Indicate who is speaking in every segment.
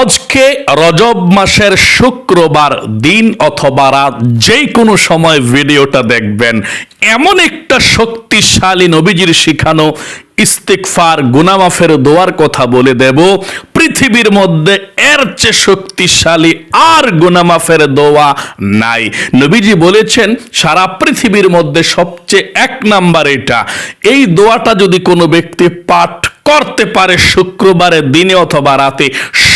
Speaker 1: আজকে রজব মাসের শুক্রবার, দিন অথবা রাত যে কোনো সময় ভিডিওটা দেখবেন। এমন একটা শক্তিশালী নবীজির শিখানো ইস্তিকফার গুনামাফের দোয়ার কথা বলে দেব। পৃথিবীর মধ্যে এর চেয়ে শক্তিশালী আর গুনামাফের দোয়া নাই। নবীজি বলেছেন, সারা পৃথিবীর মধ্যে সবচেয়ে এক নাম্বার এটা। এই দোয়াটা যদি কোনো ব্যক্তি পাঠ করতে পারে শুক্রবারের দিনে অথবা রাতে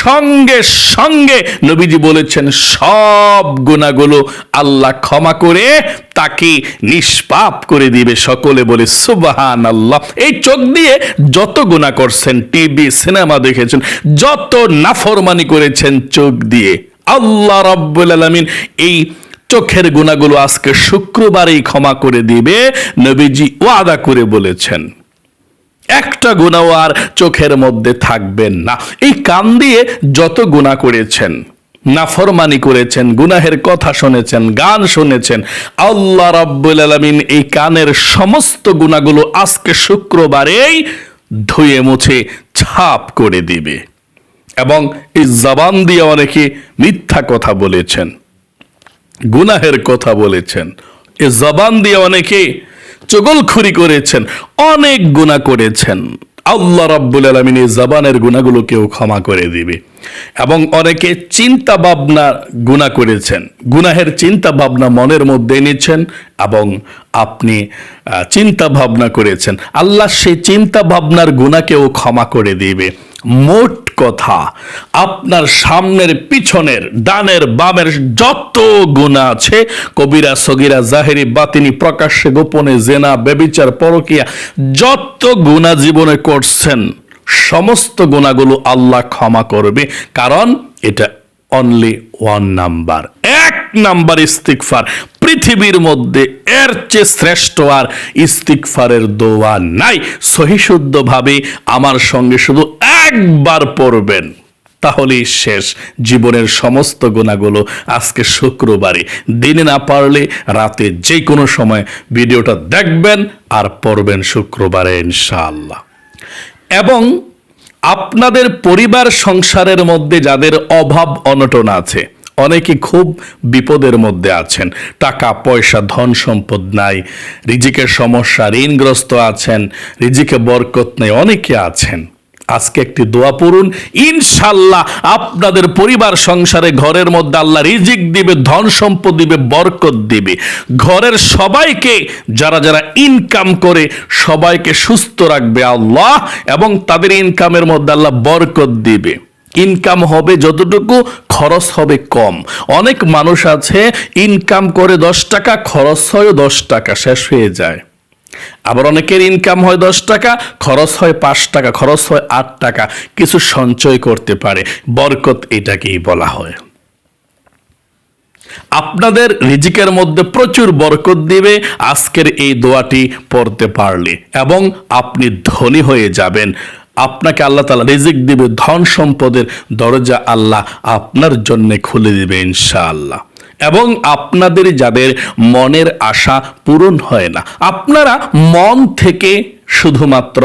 Speaker 1: সঙ্গে সঙ্গে নবীজি বলেছেন, সব গুণাগুলো আল্লাহ ক্ষমা করে তাকে নিষ্পাপ করে দিবে। সকলে বলে সুবাহান আল্লাহ এই চোখ দিয়ে যত গুণা করছেন, টিভি, সিনেমা দেখেছেন, যত নাফরমানি করেছেন চোখ দিয়ে, আল্লাহ রব্বুল আলমিন এই চোখের গুণাগুলো আজকে শুক্রবারেই ক্ষমা করে দিবে, নবীজি ওয়াদা করে বলেছেন। একটা গুণাও আর চোখের মধ্যে থাকবেন না। এই কান দিয়ে যত গুণা করেছেন, নাফরমানি করেছেন, গুনাহের কথা শুনেছেন, গান শুনেছেন, আল্লাহ রাব্বুল আলামিন এই কানের সমস্ত গুণাগুলো আজকে শুক্রবারেই ধুয়ে মুছে, ছাপ করে দিবে। এবং এই জবান দিয়ে অনেকে মিথ্যা কথা বলেছেন, গুনাহের কথা বলেছেন। এ জবান দিয়ে অনেকে চগলখুরি করেছেন, অনেক গুণা করেছেন। আল্লাহ রাব্বুল আলমিন এই জবানের গুণাগুলোকেও ক্ষমা করে দিবে। এবং অনেকে চিন্তা ভাবনা গুণা করেছেন, গুনাহের চিন্তা ভাবনা মনের মধ্যে এনেছেন এবং আপনি চিন্তা ভাবনা করেছেন। আল্লাহ সেই চিন্তা ভাবনার গুণাকেও ক্ষমা করে দিবে। মোট কথা। আপনার সামনের পিছনের, ডানের, বামের যত গুণা আছে, কবিরা, সগিরা, জাহেরি, বাতিনি, প্রকাশ্যে, গোপনে, জেনা বেবিচার পরকিয়া, যত গুণা জীবনে করছেন, সমস্ত গুণাগুলো আল্লাহ ক্ষমা করবে। কারণ এটা অনলি ওয়ান নাম্বার এক নাম্বার ইস্তিকফার পৃথিবীর মধ্যে এর চেয়ে শ্রেষ্ঠ আর ইস্তিকফারের দোয়া নাই। সহিশুদ্ধভাবে আমার সঙ্গে শুধু একবার পড়বেন, তাহলেই শেষ। জীবনের সমস্ত গুণাগুলো আজকে শুক্রবারে। দিনে না পারলে রাতে যে কোনো সময় ভিডিওটা দেখবেন আর পড়বেন শুক্রবারে ইনশাআল্লাহ। এবং আপনাদের পরিবার সংসারের মধ্যে যাদের অভাব অনটন আছে অনেকে খুব বিপদের মধ্যে আছেন। টাকা, পয়সা, ধন সম্পদ নাই। রিজিকের সমস্যা, ঋণগ্রস্ত আছেন। রিজিকে বরকত নেই, অনেকে আছেন। আজকে একটি দোয়া পড়ুন ইনশাল্লাহ আপনাদের পরিবার, সংসারে, ঘরের মধ্যে আল্লাহ রিজিক দিবে, ধন সম্পদ দিবে, বরকত দিবে। ঘরের সবাইকে, যারা যারা ইনকাম করে, সবাইকে সুস্থ রাখবে আল্লাহ এবং তাদের ইনকামের মধ্যে আল্লাহ বরকত দিবে। ইনকাম হবে, যতটুকু খরচ হবে কম। অনেক মানুষ আছে ইনকাম করে দশ টাকা, খরচ হয় দশ টাকা, শেষ হয়ে যায়। আবার অনেকের ইনকাম হয় দশ টাকা, খরচ হয় পাঁচ টাকা, খরচ হয় আট টাকা। কিছু সঞ্চয় করতে পারে, বরকত এটাকেই বলা হয়। আপনাদের রিজিকের মধ্যে প্রচুর বরকত দিবে, আজকের এই দোয়াটি পড়তে পারলে। এবং আপনি ধনী হয়ে যাবেন। আপনাকে আল্লাহ তালা রিজিক দিবে, ধন সম্পদের দরজা আল্লাহ আপনার জন্য খুলে দিবে ইনশাআল্লাহ। এবং আপনাদের যাদের মনের আশা পূরণ হয় না, আপনারা মন থেকে শুধুমাত্র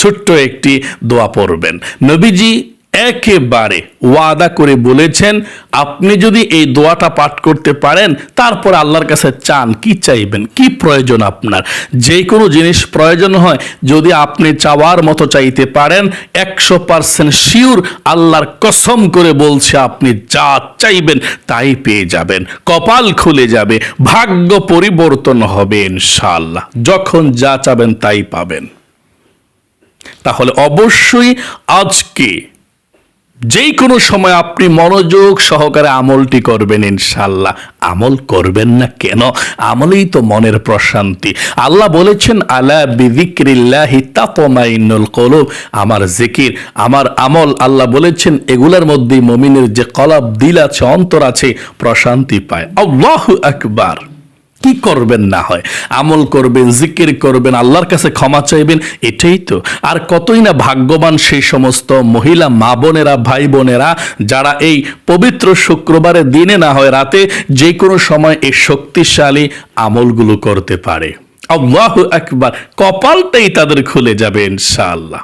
Speaker 1: ছোট্ট একটি দোয়া পড়বেন। নবীজি একেবারে ওয়াদা করে বলেছেন, আপনি যদি এই দোয়াটা পাঠ করতে পারেন, তারপর আল্লাহর কাছে চান, কি চাইবেন? কি প্রয়োজন আপনার? যে কোনো জিনিস প্রয়োজন হয়, যদি আপনি চাওয়ার মতো চাইতে পারেন, একশো পার্সেন্ট শিওর আল্লাহর কসম করে বলছে, আপনি যা চাইবেন তাই পেয়ে যাবেন। কপাল খুলে যাবে, ভাগ্য পরিবর্তন হবে ইনশাআল্লাহ। যখন যা চাবেন তাই পাবেন। তাহলে অবশ্যই আজকে যেই কোনো সময় আপনি মনোযোগ সহকারে আমলটি করবেন ইনশাল্লাহ আমল করবেন না কেন? আমলেই তো মনের প্রশান্তি। আল্লাহ বলেছেন, আলা বিদিক্রিল্লাহি তাতমাইনুল কলুব। আমার জিকির, আমার আমল, আল্লাহ বলেছেন, এগুলার মধ্যেই মমিনের যে কলাব দিল আছে, অন্তর আছে, প্রশান্তি পায়। আল্লাহু আকবার। কি করবেন না হয়? আমল করবেন, জিকির করবেন, আল্লাহর কাছে ক্ষমা চাইবেন, এটাই তো। আর কতই না ভাগ্যবান সেই সমস্ত মহিলা মা বোনেরা, ভাই বোনেরা, যারা এই পবিত্র শুক্রবারের দিনে না হয় রাতে যে কোনো সময় এই শক্তিশালী আমলগুলো করতে পারে। আল্লাহ একবার কপালটাই তাদের খুলে যাবে ইনশাআল্লাহ।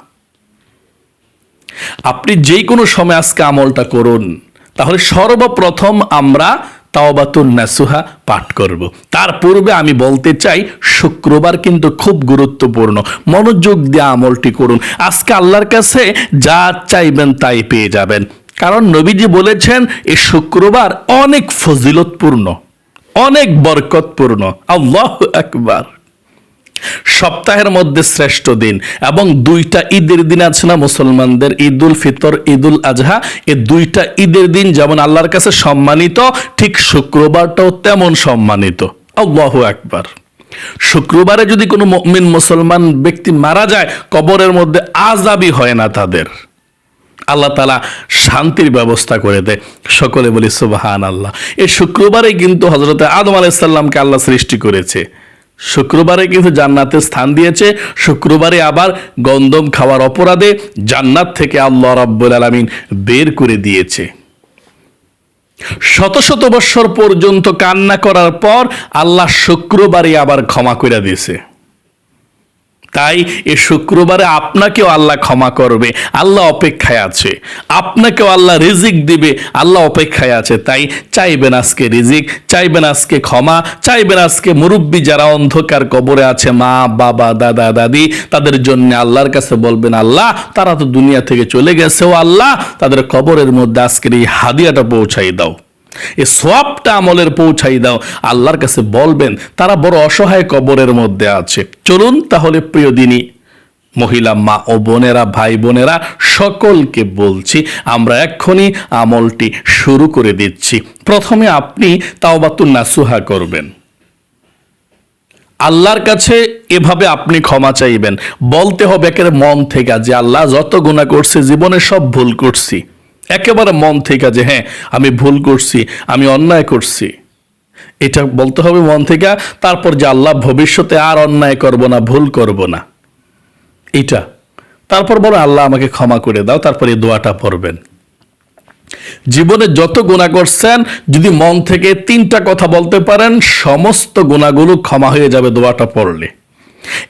Speaker 1: আপনি যে কোনো সময় আজকে আমলটা করুন, তাহলে সর্বপ্রথম আমরা তাওবাতুন নাসুহা পাঠ করব। তার পূর্বে আমি বলতে চাই, শুক্রবার কিন্তু খুব গুরুত্বপূর্ণ। মনোযোগ দিয়ে আমলটি করুন। আজকে আল্লাহর কাছে যা চাইবেন তাই পেয়ে যাবেন। কারণ নবীজি বলেছেন, এ শুক্রবার অনেক ফজিলতপূর্ণ, অনেক বরকতপূর্ণ। আল্লাহ আকবার। সপ্তাহের মধ্যে শ্রেষ্ঠ দিন এবং দুইটা ঈদের দিন আছে না মুসলমানদের, ঈদুল ফিতর, ঈদুল আজহা। এই দুইটা ঈদের দিন যেমন আল্লাহর কাছে সম্মানিত, ঠিক শুক্রবারটাও তেমন সম্মানিত। আল্লাহ একবার শুক্রবারে যদি কোনো মুমিন মুসলমান ব্যক্তি মারা যায়, কবরের মধ্যে আজাবি হয় না তাদের। আল্লাহ তালা শান্তির ব্যবস্থা করে দেয়। সকলে বলি সুবাহান আল্লাহ এই শুক্রবারে কিন্তু হজরত আদম আলাইসাল্লামকে আল্লাহ সৃষ্টি করেছে। শুক্রবারে কিন্তু জান্নাতে স্থান দিয়েছে। শুক্রবারে আবার গন্দম খাওয়ার অপরাধে জান্নাত থেকে আল্লাহ রাব্বুল আলমিন বের করে দিয়েছে। শত শত বৎসর পর্যন্ত কান্না করার পর আল্লাহ শুক্রবারে আবার ক্ষমা করে দিয়েছে। তাই এ শুক্রবারে আপনাকেও আল্লাহ ক্ষমা করবে, আল্লাহ অপেক্ষায় আছে। আপনাকেও আল্লাহ রিজিক দিবে, আল্লাহ অপেক্ষায় আছে। তাই চাইবেন আজকে রিজিক, চাইবেন আজকে ক্ষমা, চাইবেন আজকে মুরব্বী যারা অন্ধকার কবরে আছে, মা, বাবা, দাদা, দাদি, তাদের জন্য আল্লাহর কাছে বলবেন, আল্লাহ, তারা তো দুনিয়া থেকে চলে গেছে, ও আল্লাহ, তাদের কবরের মধ্যে আজকের এই হাদিয়াটা পৌঁছাই দাও। এ সবটা আমলের পৌঁছাই দাও। আল্লাহর কাছে বলবেন, তারা বড় অসহায় কবরের মধ্যে আছে। চলুন তাহলে প্রিয় দিনী, মহিলা মা ও বোনেরা, ভাই বোনেরা, সকলকে বলছি, আমরা এক্ষুনি আমলটি শুরু করে দিচ্ছি। প্রথমে আপনি তাওবাতুন নাসুহা করবেন। আল্লাহর কাছে এভাবে আপনি ক্ষমা চাইবেন। বলতে হবে একেবারে মন থেকে যে আল্লাহ যত গুণা করছে, জীবনে সব ভুল করছি। একেবারে মন থেকে যে হ্যাঁ আমি ভুল করছি, আমি অন্যায় করছি। এটা বলতে হবে মন থেকে, তারপর যে আল্লাহ ভবিষ্যতে আর অন্যায় করব না, ভুল করব না। এটা। তারপর বলো আল্লাহ আমাকে ক্ষমা করে দাও, তারপর এই দোয়াটা পড়বেন। জীবনে যত গুণা করছেন, যদি মন থেকে তিনটা কথা বলতে পারেন, সমস্ত গুণাগুলো ক্ষমা হয়ে যাবে দোয়াটা পড়লে।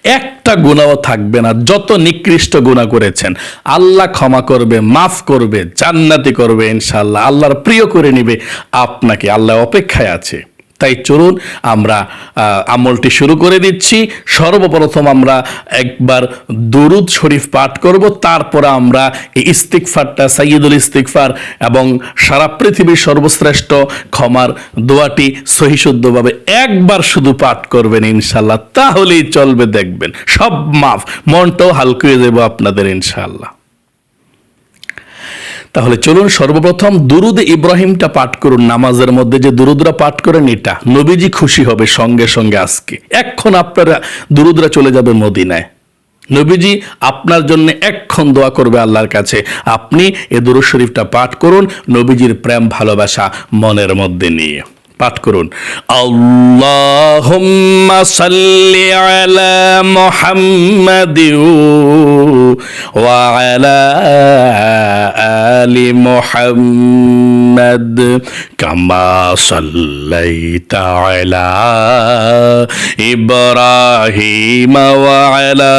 Speaker 1: একটা গুণাও থাকবে না। যত নিকৃষ্ট গুণা করেছেন, আল্লাহ ক্ষমা করবে, মাফ করবে, জান্নাতি করবে ইনশাল্লাহ আল্লাহর প্রিয় করে নিবে। আপনাকে আল্লাহ অপেক্ষায় আছে। তাই চলুন আমরা আমলটি শুরু করে দিচ্ছি। সর্বপ্রথম আমরা একবার দুরুদ শরীফ পাঠ করব, তারপর আমরা এই ইস্তিকফারটা সাইয়দুল ইস্তিকফার এবং সারা পৃথিবীর সর্বশ্রেষ্ঠ ক্ষমার দোয়াটি সহিশুদ্ধভাবে একবার শুধু পাঠ করবেন ইনশাল্লাহ তাহলেই চলবে, দেখবেন। সব মাফ, মনটাও হালকা হয়ে যাবে আপনাদের ইনশাল্লাহ তাহলে চলুন সর্বপ্রথম দুরুদ ইব্রাহিমটা পাঠ করুন নামাজের মধ্যে যে দুরুদরা পাঠ করেন এটা। নবীজি খুশি হবে সঙ্গে সঙ্গে আজকে। এক্ষণ আপনারা দুরুদরা চলে যাবে মদিনায়। নবীজি আপনার জন্য এক্ষণ দোয়া করবে আল্লাহর কাছে। আপনি এ দুরু শরীফটা পাঠ করুন নবীজির প্রেম ভালোবাসা মনের মধ্যে নিয়ে। পাঠ করুন। আল্লাহুম্মা সাল্লি আলা মুহাম্মাদিন ওয়া আলা আলি মুহাম্মাদ কামা সাল্লাইতা আলা ইব্রাহিম ওয়া আলা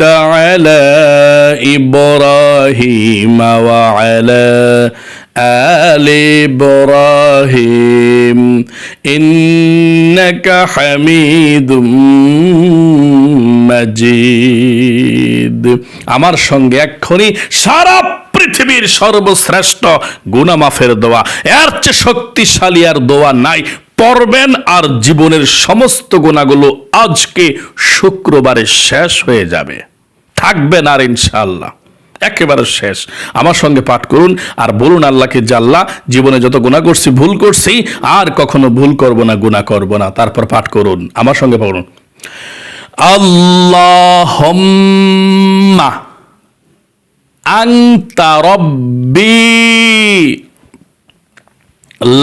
Speaker 1: على إبراهيم وعلى آل إبراهيم إنك حميد مجيد আমার সঙ্গে এক্ষুনি সারা পৃথিবীর সর্বশ্রেষ্ঠ গুণামাফের দোয়া এর চেয়ে শক্তিশালী আর দোয়া নাই পড়বেন আর জীবনের সমস্ত গুণাগুলো আজকে শুক্রবারে শেষ হয়ে যাবে। থাকবেন আর ইনশাআল্লাহ। একেবারে শেষ। আমার সঙ্গে পাঠ করুন আর বলুন আল্লাহকে আল্লাহ, জীবনে যত গুণা করছি, ভুল করছি, আর কখনো ভুল করব না, গুণা করব না। তারপর পাঠ করুন। আমার সঙ্গে পড়ুন। আল্লাহ আংতা রব্বি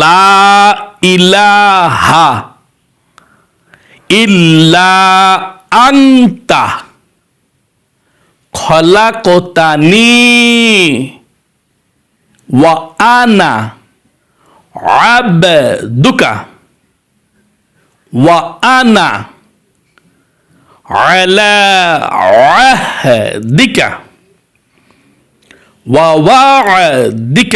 Speaker 1: লা ইলাহা ইল্লা আন্তা খলাকতানি ওয়া আনা আবদুকা ওয়া আনা على عهدك ووعدك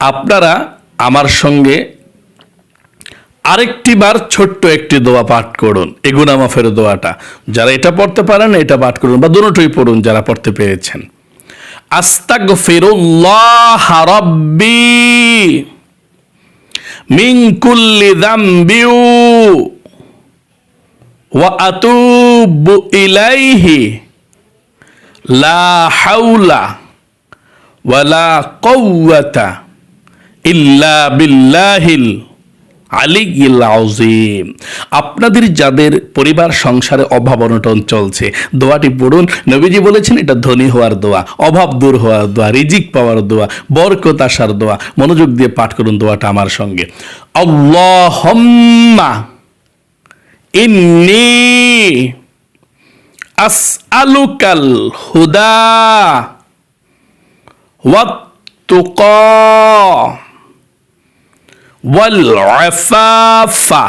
Speaker 1: আপনারা আমার সঙ্গে আরেকটি বার ছোট্ট একটি দোয়া পাঠ করুন। এগুনা মাফের দোয়াটা। যারা এটা পড়তে পারেন, এটা পাঠ করুন বা দুটোই পড়ুন যারা পড়তে পেরেছেন। আস্তাগ ফিরুল্লাহ রব্বি মিন কুল্লি দাম্বিউ ওয়া ইলাইহি লা হাউলা ওয়ালা কৌয়াতা ইল্লা বিল্লাহিল আলিগিল আউজিম আপনাদের যাদের পরিবার সংসারে অভাব অনটন চলছে, দোয়াটি পড়ুন। নবীজি বলেছেন, এটা ধনী হওয়ার দোয়া, অভাব দূর হওয়ার দোয়া, রিজিক পাওয়ার দোয়া, বরকত আসার দোয়া। মনোযোগ দিয়ে পাঠ করুন দোয়াটা আমার সঙ্গে। আল্লাহুম্মা ইন্নী আসআলুকাল হুদা ওয়াল আফাফা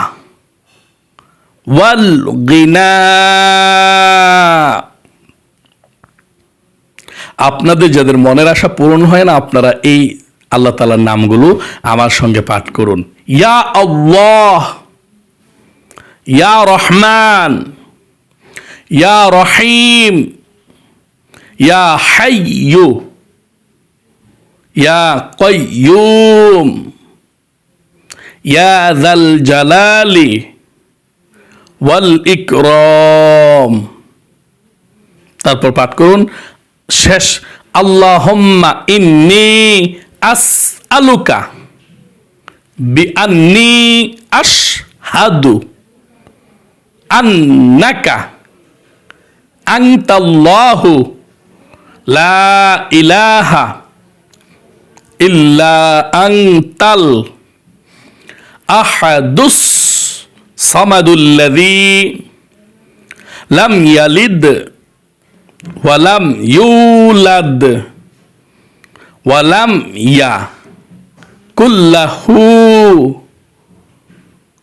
Speaker 1: আপনাদের যাদের মনের আশা পূরণ হয় না, আপনারা এই আল্লাহ তালার নামগুলো আমার সঙ্গে পাঠ করুন। ইয়া আল্লাহ, ইয়া রহমান, ইয়া রহিম, ইয়া হাইয়ু, ইয়া কয়ুম ইয়া যাল জালালি ওয়াল ইকরম তারপর পাঠ করুন শেষ আল্লাহুম্মা ইন্নি আস আলুকা বি আন্নি আশহাদু আন্নাকা আনতাল্লাহু লা ইলাহা ইল্লা আনতাল ahadus samadul ladhi lam yalid walam yulad walam ya kullahu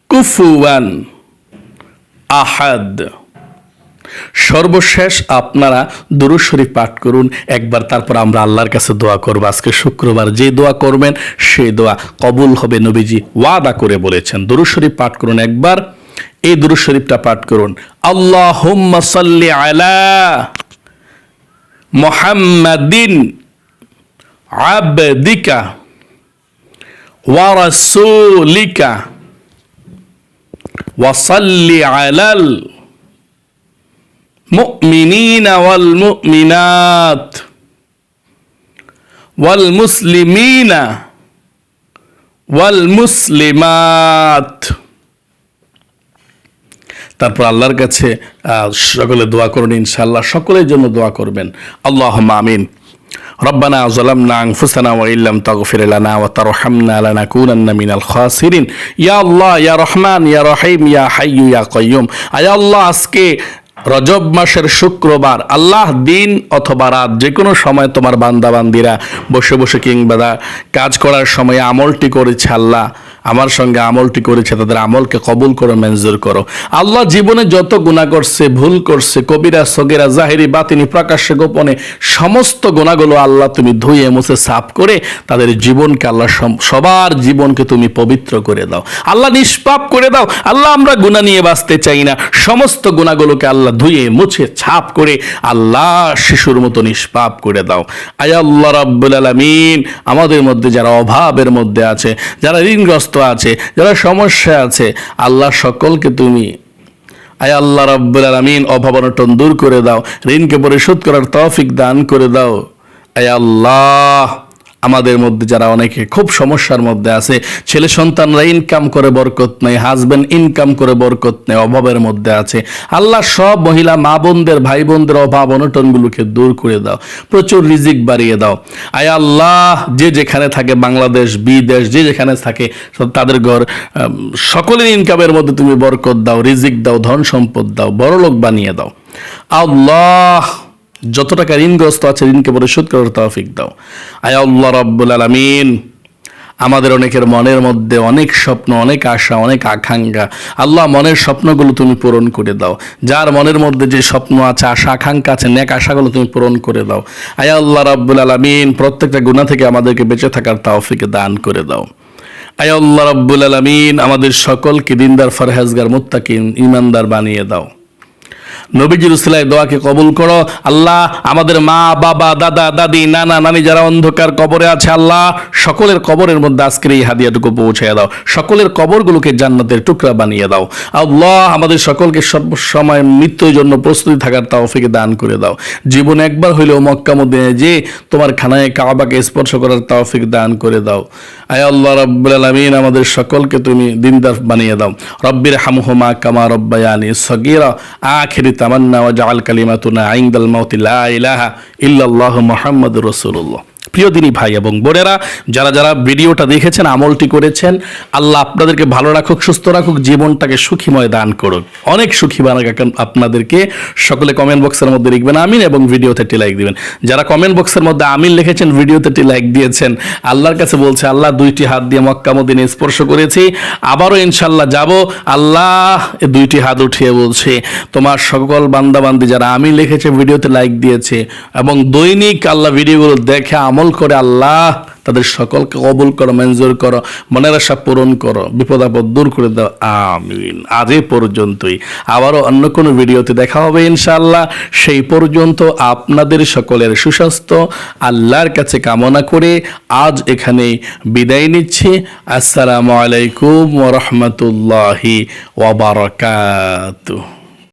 Speaker 1: kufuwan ahad সর্বশেষ আপনারা দুরুদ শরীফ পাঠ করুন। একবার তারপর আমরা আল্লাহর কাছে দোয়া করব। আজকে শুক্রবার যে দোয়া করবেন, সেই দোয়া কবুল হবে নবীজি ওয়াদা করে বলেছেন। দুরুদ শরীফ পাঠ করুন একবার। এই দুরুদ শরীফটা পাঠ করুন। আল্লাহ সাল্লি আলা মোহাম্মদিন আবদিকা ওয়ারাসুলিকা ওয়াসাল্লি আলাল المؤمنين والمؤمنات والمسلمين والمسلمات তারপর আল্লাহর কাছে আহ, সকলে দোয়া করুন ইনশাআল্লাহ সকলের জন্য দোয়া করবেন আল্লাহ আমিন ربنا ظلمنا أنفسنا وإن لم تغفر لنا وترحمنا لنكونن من الخاسرين يا الله يا رحمن يا رحيم يا حي يا قيوم আয় আল্লাহ আজকে রজব মাসের শুক্রবার, আল্লাহ দিন অথবা রাত যে কোনো সময় তোমার বান্দাবান্দিরা বসে বসে কিংবাদা কাজ করার সময় আমলটি করেছে আল্লাহ। আমার সঙ্গে আমলটি করেছে, তাদের আমলকে কবুল করো, মঞ্জুর করো। আল্লাহ জীবনে যত গুণা করছে, ভুল করছে, কবিরা, সগেরা, জাহেরি, বাতিনি, প্রকাশ্যে, গোপনে সমস্ত গুণাগুলো আল্লাহ তুমি ধুয়ে, মুছে, সাফ করে তাদের জীবনকে আল্লাহ সবার জীবনকে তুমি পবিত্র করে দাও। আল্লাহ নিষ্পাপ করে দাও। আল্লাহ আমরা গুণা নিয়ে বাঁচতে চাই না। সমস্ত গুণাগুলোকে আল্লাহ ধুয়ে, মুছে, ছাপ করে আল্লাহ শিশুর মতো নিষ্পাপ করে দাও। আয় আল্লাহ রাব্বুল আলামিন। আমাদের মধ্যে যারা অভাবের মধ্যে আছে, যারা ঋণগ্রস্ত আছে, যারা সমস্যা আছে, আল্লাহ সকলকে তুমি আয় আল্লাহ রাব্বুল আলমিন অভাব অনটন দূর করে দাও, ঋণকে পরিশোধ করার তৌফিক দান করে দাও। আয় আল্লাহ। আমাদের মধ্যে যারা অনেকে খুব সমস্যার মধ্যে আছে, ছেলে সন্তানরা ইনকাম করে বরকত নেই হাজব্যান্ড ইনকাম করে বরকত নেই অভাবের মধ্যে আছে। আল্লাহ সব মহিলা, মা বোনদের, ভাই বোনদের অভাব অনটনগুলোকে দূর করে দাও, প্রচুর রিজিক বাড়িয়ে দাও। আয় আল্লাহ, যে যেখানে থাকে বাংলাদেশ, বিদেশ, যে যেখানে থাকে তাদের ঘর সকলের ইনকামের মধ্যে তুমি বরকত দাও, রিজিক দাও, ধন সম্পদ দাও, বড়লোক বানিয়ে দাও। আল্লাহ যত টাকা ঋণগ্রস্ত আছে, ঋণকে পরিশোধ করার তৌফিক দাও। আয় আল্লাহ রব্বুল আলামিন। আমাদের অনেকের মনের মধ্যে অনেক স্বপ্ন, অনেক আশা, অনেক আকাঙ্ক্ষা। আল্লাহ মনের স্বপ্নগুলো তুমি পূরণ করে দাও। যার মনের মধ্যে যে স্বপ্ন আছে, আশা, আকাঙ্ক্ষা আছে, নেক আশাগুলো তুমি পূরণ করে দাও। আয় আল্লাহ রাব্বুল আলামিন, প্রত্যেকটা গুণা থেকে আমাদেরকে বেঁচে থাকার তৌফিকে দান করে দাও। আয় আল্লাহ রাব্বুল আলামিন, আমাদের সকলকে দিনদার, ফরহেজগার, মুত্তাকিন ইমানদার বানিয়ে দাও। নবীজির উসিলায় দোয়াকে কবুল করো। আল্লাহ আমাদের মা, বাবা, দাদা, দাদি, নানা, নানি যারা অন্ধকার কবরে আছে, আল্লাহ সকলের কবরের মধ্যে আজকের এই হাদিয়াটুকু পৌঁছে দাও। সকলের কবরগুলোকে জান্নাতের টুকরা বানিয়ে দাও। আল্লাহ আমাদের সকলকে সর্বসময় মৃত্যুর জন্য প্রস্তুতি থাকার তৌফিকে দান করে দাও। জীবন একবার হইলেও মক্কা মদিনে যে তোমার খানায় কাবাকে স্পর্শ করার তৌফিক দান করে দাও। আয় আল্লাহ রাব্বুল আলামিন, আমাদের সকলকে তুমি দিনদার বানিয়ে দাও। রব্বির হামহুমা কামা রব্বায়ানি সগীরা। আখিরি তামান্না ওয়া জাআল কালিমাতুনা ইনদাল মাউতি লা ইলাহা ইল্লাল্লাহু মুহাম্মাদুর রাসূলুল্লাহ প্রিয় দিনী ভাই এবং বোনেরা, যারা যারা ভিডিওটা দেখেছেন, আমলটি করেছেন, আল্লাহ আপনাদেরকে ভালো রাখুক, সুস্থ রাখুক, জীবনটাকে সুখীময় দান করুক। অনেক সুখী বানাক আপনাদেরকে। সকলে কমেন্ট বক্সের মধ্যে লিখবেন আমিন এবং ভিডিওতে একটি লাইক দিবেন। যারা কমেন্ট বক্সের মধ্যে আমিন লিখেছেন, ভিডিওতে একটি লাইক দিয়েছেন, আল্লাহর কাছে বলছে, আল্লাহ দুইটি হাত দিয়ে মক্কা মদিনে স্পর্শ করেছি। আবারও ইনশাল্লাহ যাব। আল্লাহ দুইটি হাত উঠিয়ে বলছে, তোমার সকল বান্দাবান্দি যারা আমি লিখেছে, ভিডিওতে লাইক দিয়েছে এবং দৈনিক আল্লাহ ভিডিওগুলো দেখে আমল করে আল্লাহ, তাদের সকলকে কবুল করো, মঞ্জুর করো, মনের আশা পূরণ করো, বিপদ আপদ দূর করে দাও। আমিন। আজ এ পর্যন্তই। আবারও অন্য কোনো ভিডিওতে দেখা হবে ইনশাআল্লাহ। সেই পর্যন্ত আপনাদের সকলের সুস্বাস্থ্য, আল্লাহর কাছে কামনা করে আজ এখানে বিদায় নিচ্ছি। আসসালামু আলাইকুম ওরহমতুল্লাহি ওবরাকাতুহ